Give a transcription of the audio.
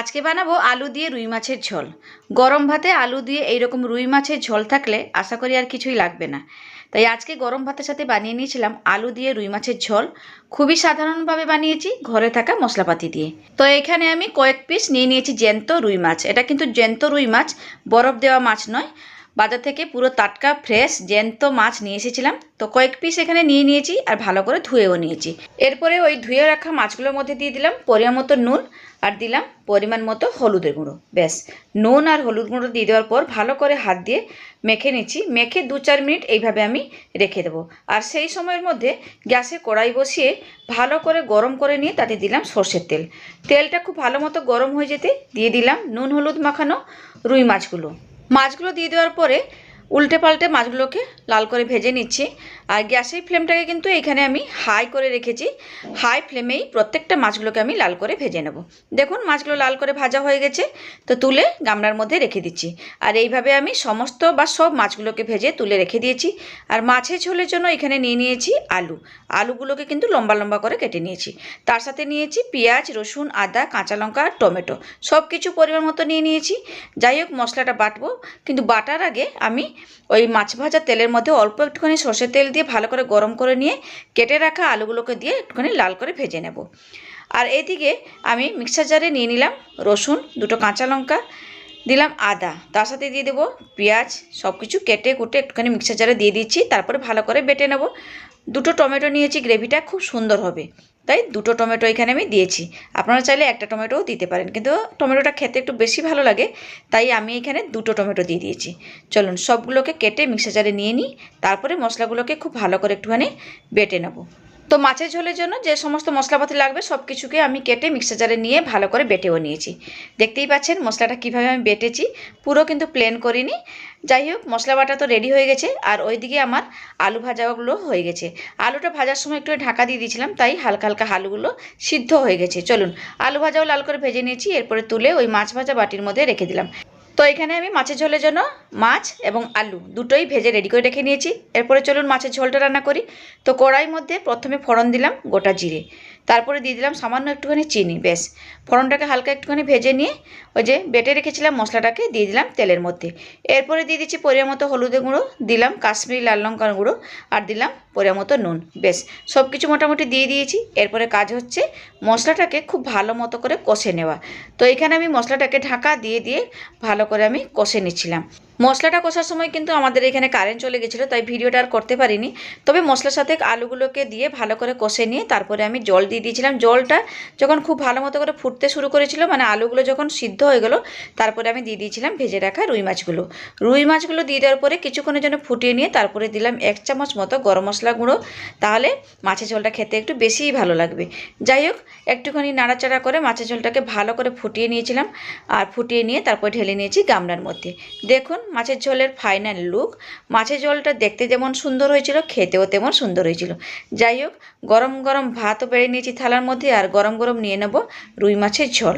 আজকে বানাবো আলু দিয়ে রুই মাছের ঝোল। গরম ভাতে আলু দিয়ে এইরকম রুই মাছের ঝোল থাকলে আশা করি আর কিছুই লাগবে না। তাই আজকে গরম ভাতের সাথে বানিয়ে নিয়েছিলাম আলু দিয়ে রুই মাছের ঝোল। খুবই সাধারণভাবে বানিয়েছি ঘরে থাকা মশলাপাতি দিয়ে। তো এখানে আমি কয়েক পিস নিয়ে নিয়েছি জ্যান্ত রুই মাছ। এটা কিন্তু জ্যান্ত রুই মাছ, বরফ দেওয়া মাছ নয়। বাজার থেকে পুরো টাটকা ফ্রেশ জ্যান্ত মাছ নিয়ে এসেছিলাম। তো কয়েক পিস এখানে নিয়ে নিয়েছি আর ভালো করে ধুয়েও নিয়েছি। এরপরে ওই ধুয়ে রাখা মাছগুলোর মধ্যে দিয়ে দিলাম পরিমাণ মতো নুন আর দিলাম পরিমাণ মতো হলুদের গুঁড়ো। ব্যাস, নুন আর হলুদ গুঁড়ো দিয়ে দেওয়ার পর ভালো করে হাত দিয়ে মেখে নিচ্ছি। মেখে দু চার মিনিট এইভাবে আমি রেখে দেবো। আর সেই সময়ের মধ্যে গ্যাসে কড়াই বসিয়ে ভালো করে গরম করে নিয়ে তাতে দিলাম সর্ষের তেল। তেলটা খুব ভালো মতো গরম হয়ে যেতে দিয়ে দিলাম নুন হলুদ মাখানো রুই মাছগুলো। মাছগুলো দিয়ে দেওয়ার পরে উল্টে পাল্টে মাছগুলোকে লাল করে ভেজে নিচ্ছি। আর গ্যাসের ফ্লেমটাকে কিন্তু এখানে আমি হাই করে রেখেছি। হাই ফ্লেমেই প্রত্যেকটা মাছগুলোকে আমি লাল করে ভেজে নেব। দেখুন, মাছগুলো লাল করে ভাজা হয়ে গেছে। তো তুলে গামলার মধ্যে রেখে দিচ্ছি। আর এইভাবে আমি সমস্ত বা সব মাছগুলোকে ভেজে তুলে রেখে দিয়েছি। আর মাছের ঝোলের জন্য এখানে নিয়ে নিয়েছি আলু। আলুগুলোকে কিন্তু লম্বা লম্বা করে কেটে নিয়েছি। তার সাথে নিয়েছি পেঁয়াজ, রসুন, আদা, কাঁচা লঙ্কা আর টমেটো। সব কিছু পরিমাণ মতো নিয়ে নিয়েছি। যাই হোক, মশলাটা বাটবো। কিন্তু বাটার আগে আমি ওই মাছ ভাজা তেলের মধ্যে অল্প একটুখানি সর্ষের তেল দিয়ে ভালো করে গরম করে নিয়ে কেটে রাখা আলুগুলোকে দিয়ে একটুখানি লাল করে ভেজে নেব। আর এদিকে আমি মিক্সার জারে নিয়ে নিলাম রসুন, দুটো কাঁচা লঙ্কা, দিলাম আদা। তার সাথে দিয়ে দেবো পেঁয়াজ সব কিছু কেটে কুটে একটুখানি মিক্সার জারে দিয়ে দিচ্ছি, তারপরে ভালো করে বেটে নেব। দুটো টমেটো নিয়েছি, গ্রেভিটা খুব সুন্দর হবে। তাই দুটো টমেটো এখানে আমি দিয়েছি। আপনারা চাইলে একটা টমেটোও দিতে পারেন, কিন্তু টমেটোটা খেতে একটু বেশি ভালো লাগে, তাই আমি এখানে দুটো টমেটো দিয়ে দিয়েছি। চলুন সবগুলোকে কেটে মিক্সার জারে নিয়ে নিই, তারপরে মশলাগুলোকে খুব ভালো করে একটুখানি বেটে নেব। তো মাছের ঝোলের জন্য যে সমস্ত মশলাপাতি লাগবে সব কিছুকে আমি কেটে মিক্সার জারে নিয়ে ভালো করে বেটেও নিয়েছি। দেখতেই পাচ্ছেন মশলাটা কীভাবে আমি বেটেছি, পুরো কিন্তু প্লেন করিনি। যাই হোক, মশলা বাটা তো রেডি হয়ে গেছে, আর ওইদিকে আমার আলু ভাজাগুলো হয়ে গেছে। আলুটা ভাজার সময় একটু ঢাকা দিয়ে দিয়েছিলাম, তাই হালকা হালকা আলুগুলো সিদ্ধ হয়ে গেছে। চলুন, আলু ভাজাও লাল করে ভেজে নিয়েছি, এরপরে তুলে ওই মাছ ভাজা বাটির মধ্যে রেখে দিলাম। তো এখানে আমি মাছের ঝোলের জন্য মাছ এবং আলু দুটোই ভেজে রেডি করে রেখে নিয়েছি। এরপরে চলুন মাছের ঝোলটা রান্না করি। তো কড়াইয়ের মধ্যে প্রথমে ফোড়ন দিলাম গোটা জিরে। তারপরে দিয়ে দিলাম সামান্য একটুখানি চিনি বেশ ফোড়নটাকে হালকা একটুখানি ভেজে নিয়ে ওই যে বেটে রেখেছিলাম মশলাটাকে দিয়ে দিলাম তেলের মধ্যে। এরপরে দিয়ে দিচ্ছি পরিমাণ মতো হলুদের গুঁড়ো, দিলাম কাশ্মীরি লাল লঙ্কার গুঁড়ো আর দিলাম পরিমাণ মতো নুন বেশ সব কিছু মোটামুটি দিয়ে দিয়েছি, এরপরে কাজ হচ্ছে মশলাটাকে খুব ভালো মতো করে কষে নেওয়া। তো এখানে আমি মশলাটাকে ঢাকা দিয়ে দিয়ে ভালো করে আমি কষে নিচ্ছিলাম। মশলাটা কষার সময় কিন্তু আমাদের এখানে কারেন্ট চলে গেছিল, তাই ভিডিওটা আর করতে পারিনি। তবে মশলার সাথে আলুগুলোকে দিয়ে ভালো করে কষে নিয়ে তারপরে আমি জল দিয়ে দিয়েছিলাম। জলটা যখন খুব ভালো মতো করে ফুটতে শুরু করেছিল মানে আলুগুলো যখন সিদ্ধ হয়ে গেলো, তারপরে আমি দিয়ে দিয়েছিলাম ভেজে রাখা রুই মাছগুলো। রুই মাছগুলো দিয়ে দেওয়ার পরে কিছুক্ষণের জন্য ফুটিয়ে নিয়ে তারপরে দিলাম এক চামচ মতো গরম মশলা গুঁড়ো। তাহলে মাছের ঝোলটা খেতে একটু বেশিই ভালো লাগবে। যাই হোক, একটুখানি নাড়াচাড়া করে মাছের ঝোলটাকে ভালো করে ফুটিয়ে নিয়েছিলাম। আর ফুটিয়ে নিয়ে তারপর ঢেলে নিয়েছি গামলার মধ্যে। দেখুন মাছের ঝোলের ফাইনাল লুক মাছের ঝোলটা দেখতে যেমন সুন্দর হয়েছিল, খেতেও তেমন সুন্দর হয়েছিল। যাই হোক, গরম গরম ভাতও বেড়ে নিয়েছি থালার মধ্যে, আর গরম গরম নিয়ে নেব রুই মাছের ঝোল।